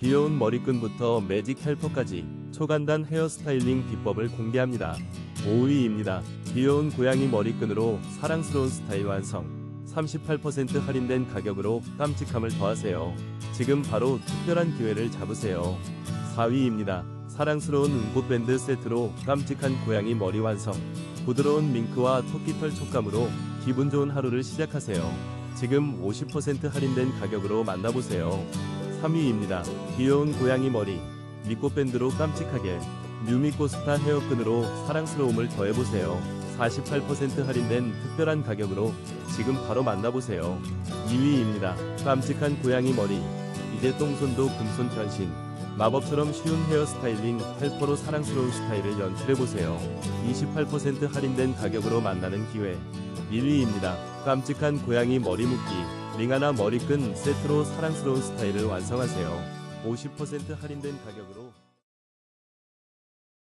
귀여운 머리끈부터 매직 헬퍼까지 초간단 헤어스타일링 비법을 공개합니다. 5위입니다. 귀여운 고양이 머리끈으로 사랑스러운 스타일 완성. 38% 할인된 가격으로 깜찍함을 더하세요. 지금 바로 특별한 기회를 잡으세요. 4위입니다. 사랑스러운 은꽃밴드 세트로 깜찍한 고양이 머리 완성. 부드러운 밍크와 토끼털 촉감으로 기분 좋은 하루를 시작하세요. 지금 50% 할인된 가격으로 만나보세요. 3위입니다. 귀여운 고양이 머리. 미꽃밴드로 깜찍하게. 뉴미코 스타 헤어끈으로 사랑스러움을 더해보세요. 48% 할인된 특별한 가격으로 지금 바로 만나보세요. 2위입니다. 깜찍한 고양이 머리. 이제 똥손도 금손 변신. 마법처럼 쉬운 헤어스타일링 헬퍼로 사랑스러운 스타일을 연출해보세요. 28% 할인된 가격으로 만나는 기회. 1위입니다. 깜찍한 고양이 머리 묶기. 링하나 머리끈 세트로 사랑스러운 스타일을 완성하세요. 50% 할인된 가격으로